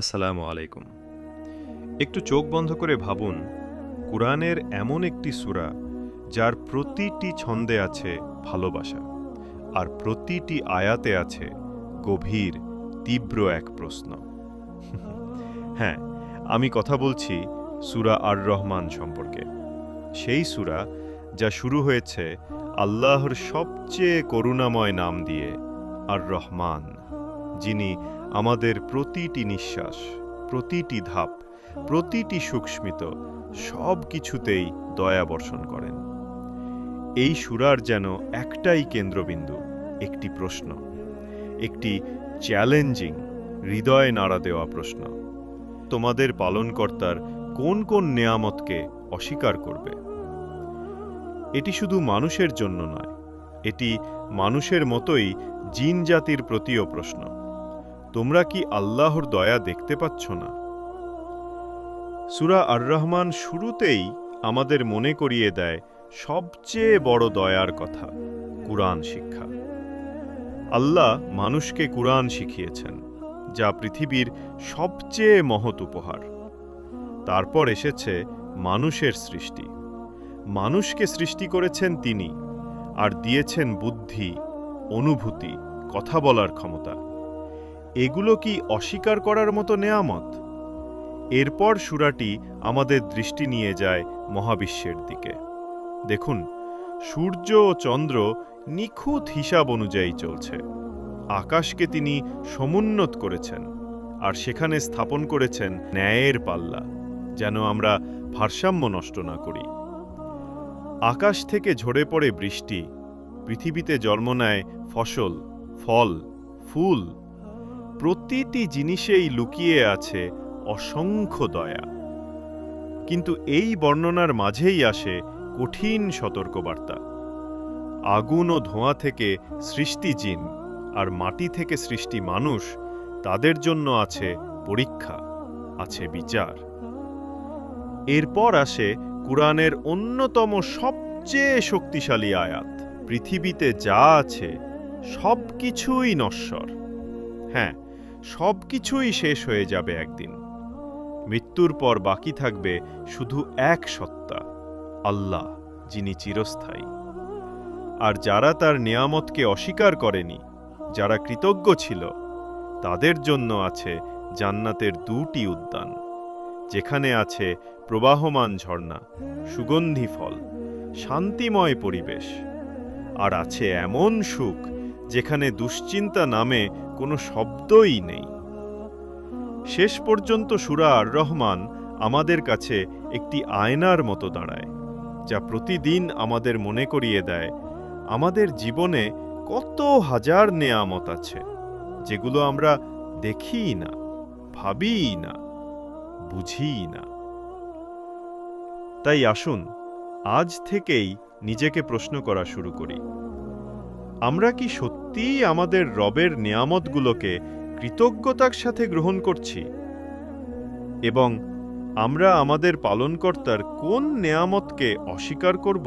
আসসালামু আলাইকুম। একটু চোখ বন্ধ করে ভাবুন, কোরআনের এমন একটি সুরা যার প্রতিটি ছন্দে আছে ভালোবাসা আর প্রতিটি আয়াতে আছে গভীর, তীব্র এক প্রশ্ন। হ্যাঁ আমি কথা বলছি সুরা আর রহমান সম্পর্কে। সেই সুরা যা শুরু হয়েছে আল্লাহর সবচেয়ে করুণাময় নাম দিয়ে আর রহমান যিনি আমাদের প্রতিটি নিঃশ্বাস, প্রতিটি ধাপ, প্রতিটি সুস্মিত সব কিছুতেই দয়া বর্ষণ করেন। এই সুরার যেন একটাই কেন্দ্রবিন্দু, একটি প্রশ্ন, একটি চ্যালেঞ্জিং, হৃদয় নাড়া দেওয়া প্রশ্ন, তোমাদের পালনকর্তার কোন কোন নেয়ামতকে অস্বীকার করবে? এটি শুধু মানুষের জন্য নয়, এটি মানুষের মতোই জিন জাতির প্রতিও প্রশ্ন। তোমরা কি আল্লাহর দয়া দেখতে পাচ্ছ না? সুরা আর রহমান শুরুতেই আমাদের মনে করিয়ে দেয় সবচেয়ে বড় দয়ার কথা, কুরআন শিক্ষা। আল্লাহ মানুষকে কুরআন শিখিয়েছেন, যা পৃথিবীর সবচেয়ে মহৎ উপহার। তারপর এসেছে মানুষের সৃষ্টি। মানুষকে সৃষ্টি করেছেন তিনি, আর দিয়েছেন বুদ্ধি, অনুভূতি, কথা বলার ক্ষমতা। এগুলো কি অস্বীকার করার মতো নেয়ামত? এরপর সুরাটি আমাদের দৃষ্টি নিয়ে যায় মহাবিশ্বের দিকে। দেখুন, সূর্য ও চন্দ্র নিখুঁত হিসাব অনুযায়ী চলছে। আকাশকে তিনি সমুন্নত করেছেন, আর সেখানে স্থাপন করেছেন ন্যায়ের পাল্লা, যেন আমরা ভারসাম্য নষ্ট না করি। আকাশ থেকে ঝরে পড়ে বৃষ্টি, পৃথিবীতে জন্ম নেয় ফসল, ফল, ফুল প্রতিটি জিনিসেই লুকিয়ে আছে অসংখ্য দয়া। কিন্তু এই বর্ণনার মাঝেই আসে কঠিন সতর্কবার্তা। আগুন ও ধোঁয়া থেকে সৃষ্টি জিন আর মাটি থেকে সৃষ্টি মানুষ তাদের জন্য আছে পরীক্ষা, আছে বিচার। এরপর আসে কুরআনের অন্যতম সবচেয়ে শক্তিশালী আয়াত, পৃথিবীতে যা আছে সব কিছুই নশ্বর। হ্যাঁ সব কিছুই শেষ হয়ে যাবে একদিন। মৃত্যুর পর বাকি থাকবে শুধু এক সত্তা, আল্লাহ, যিনি চিরস্থায়ী। আর যারা তার নিয়ামতকে অস্বীকার করেনি, যারা কৃতজ্ঞ ছিল, তাদের জন্য আছে জান্নাতের দুটি উদ্যান, যেখানে আছে প্রবাহমান ঝর্ণা, সুগন্ধি ফল, শান্তিময় পরিবেশ, আর আছে এমন সুখ যেখানে দুশ্চিন্তা নামে কোনো শব্দই নেই। শেষ পর্যন্ত সুরা আর রহমান আমাদের কাছে একটি আয়নার মতো দাঁড়ায়, যা প্রতিদিন আমাদের মনে করিয়ে দেয়, আমাদের জীবনে কত হাজার নেয়ামত আছে, যেগুলো আমরা দেখিই না ভাবিই না বুঝিই না। তাই আসুন, আজ থেকেই নিজেকে প্রশ্ন করা শুরু করি। আমরা কি সত্যিই আমাদের রবের নিয়ামতগুলোকে কৃতজ্ঞতার সাথে গ্রহণ করছি? এবং আমরা আমাদের পালনকর্তার কোন নেয়ামতকে অস্বীকার করব?